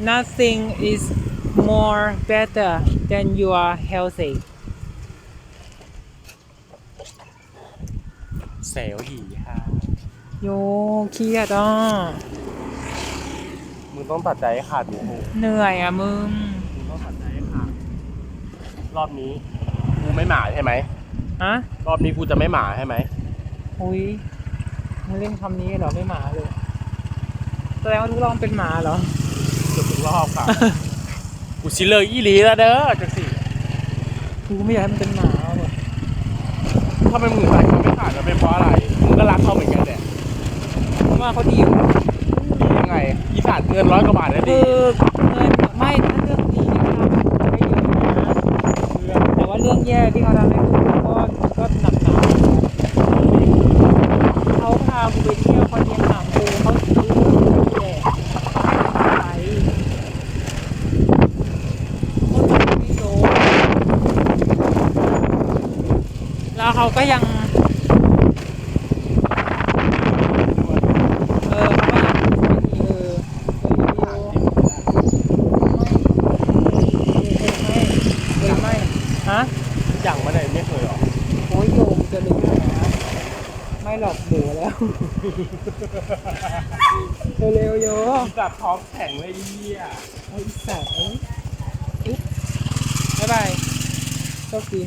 nothing is more better than your healthy เซลหีค่ะโยเครียดอะมึงต้องตัดใจให้ขาดหนูเหนื่อยอะมึง มึงต้องตัดใจให้ขาดรอบนี้กูไม่หมาใช่ไหมฮะ รอบนี้กูจะไม่หมาใช่ไหมอุ้ยมึงเล่นคำนี้เหรอไม่หมาเลย แสดงว่าทุกรอบเป็นหมาเหรอเกือบทุกรอบค่ะ กูชิเลอร์อีหลีแล้วเด้อจังสิกูไม่อยากให้มันเป็นหมาเลยถ้าเป็นมึงตัดเขาไม่ขาดจะเป็นเพราะอะไรมึงก็รักเขาเหมือนกันแหละเพราะว่าเขาดีอยู่แล้วดียังไงอีสานเงินร้อยกว่าบาทนะคืดีอเงินไม่ถ้าเรื่องดีที่เขาทำไม่เยอะนะแต่ว่าเรื่องแย่ที่เขาทำให้กูก็ก็หนักหนาเขาพากูไปเที่ยวเขาเลี้ยงหนังกูเขาซื้อแหละไปเขาทำไม่โดน แล้วเขาก็ยังเออเขาก็ยังเออเออไม่ไม่ไม่ฮะอย่างมาเลยไม่เคยหรอโอ้ยโยมจะรู้นะไม่หลอกเบื่อแล้วเร็วๆโยอีสัตว์ท้องแข็งเลยไอ้เหี้ยไอ้สัตว์เอ้ยบ๊ายบายโชคดี